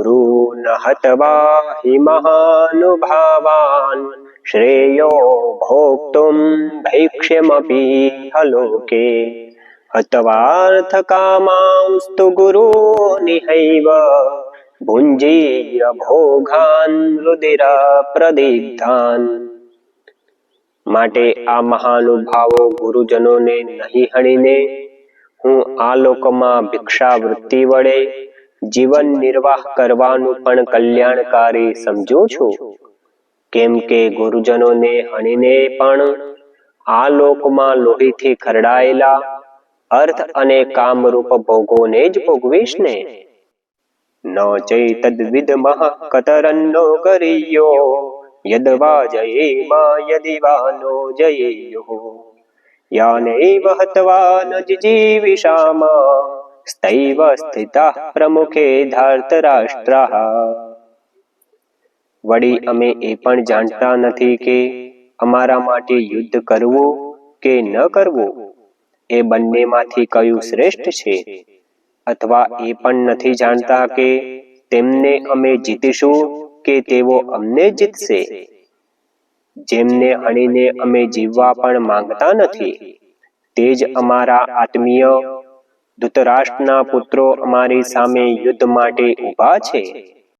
ગુરૂન હતવા મહાનુભાવાન શ્રેયો ભોક્તુમ ભૈક્ષ્યમપિ હલોકે હતવાર્થકામાંસ્તુ ગુરુ નિહૈવ ભુંજીય ભોગાન રુદિર પ્રદીપ્તાન માટે આ મહાનુભાવો ગુરુજનોને નહીં હણીને, હું આ લોકમાં ભિક્ષાવૃત્તિ વડે જીવન નિર્વાહ કરવાનું પણ કલ્યાણકારી સમજો છું? કેમ કે ગુરુજનોને હણીને પણ આ લોકમાં લોહીથી ખરડાયેલા અર્થ અને કામરૂપ ભોગોને જ ભોગવીશ ને? ન ચૈતદ્વિદમઃ કતરન્નો કરિયો, યદવા જયેમા યદિ યદિવાનો નો યાને યાનૈવ હત્વા ન જીજીવિષામ સ્તૈવ સ્થિતા પ્રમુખે ધાર્તરાષ્ટ્રાઃ વળી અમે એ પણ જાણતા નથી કે અમારા માટે યુદ્ધ કરવું કે ન કરવું એ બંનેમાંથી કયું શ્રેષ્ઠ છે અથવા એ પણ નથી જાણતા કે તેમને અમે જીતીશું કે તેઓ અમને જીતશે જેમને હણીને અમે જીવવા પણ માંગતા નથી તે જ અમારા આત્મીય ધૃતરાષ્ટ્રના પુત્રો અમારી સામે યુદ્ધ માટે ઊભા છે.